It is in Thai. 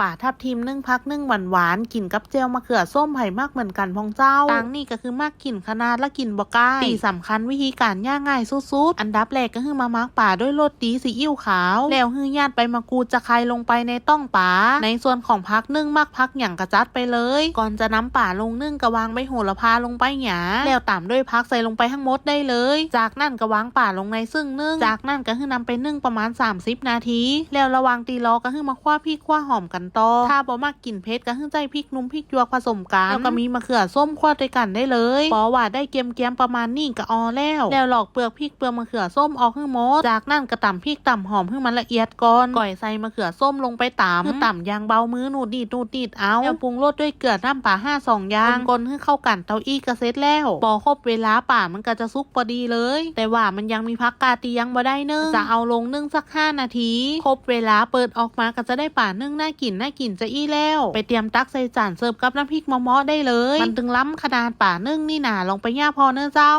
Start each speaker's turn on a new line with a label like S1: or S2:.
S1: ป่าทับทิมนึ่งพักนึ่งหวานหวานๆกินกับเจลมะเขือส้มไผ่มากเหมือนกันพองเจ้าต่างนี่ก็คือมากกินขนาดและกินบกายตีสำคัญวิธีการย่างง่ายสุดๆอันดับแรกก็คือมามักป่าด้วยโรสดีซีอิ๊วขาว แล้วฮือญาติไปมะกรูดจะใครลงไปในต้องป่าในส่วนของพักนึ่งมักพักอย่างกระจัดไปเลย ก่อนจะนำป่าลงนึ่งก็วางใบโหระพาลงไปหยาแล้วตามด้วยพักใส่ลงไปทั้งหมดได้เลย จากนั้นก็วางป่าลงในซึ่งนึ่งจากนั้นก็คือนำไปนึ่งประมาณ 30 นาที แล้วระวังตีล้อก็คือมาคว้าพริกคว้าหอมกันต่อ ถ้าบ่มากกินเผ็ดก็คือใจพริกนุ่มพริกหยวกผสมกันแล้วก็มีมะเขือส้มคว้าด้วยกันได้เลยปอว่าได้เกมเกมประมาณนี้ก็ออแล้ว แล้วหลอกเปลือกพริกเปลือกมะเขือส้มออกให้หมดจากนั้นก็ตำพริกตำหอมให้มันละเอียดก่อนก่อยใส่มะเขือส้มลงไปตำคือตำยางเบามือนูดดีดนูดดีดเอาแล้วปรุงรสด้วยเกลือน้ำปลาห้าสองย่างกลนให้เข้ากันเตาอี้ก็เสร็จแล้วปอครบเวลาป่ามันก็จะสุกพอดีเลย แต่ว่ามันยังมีพักกาตียังบ่ได้นึ่งจะเอาลงนึ่งสักห้านาที ครบเวลาเปิดออกมาก็จะได้ป่านึ่งน่ากินน่ากินจะอี้แล้ว ไปเตรียมตักใส่จานเสิร์ฟกับน้ำพริกมะม่อได้เลย มันถึงล้ำขนาดป่านึ่งนี่นาลองไปย่าพอเนื้อเจ้า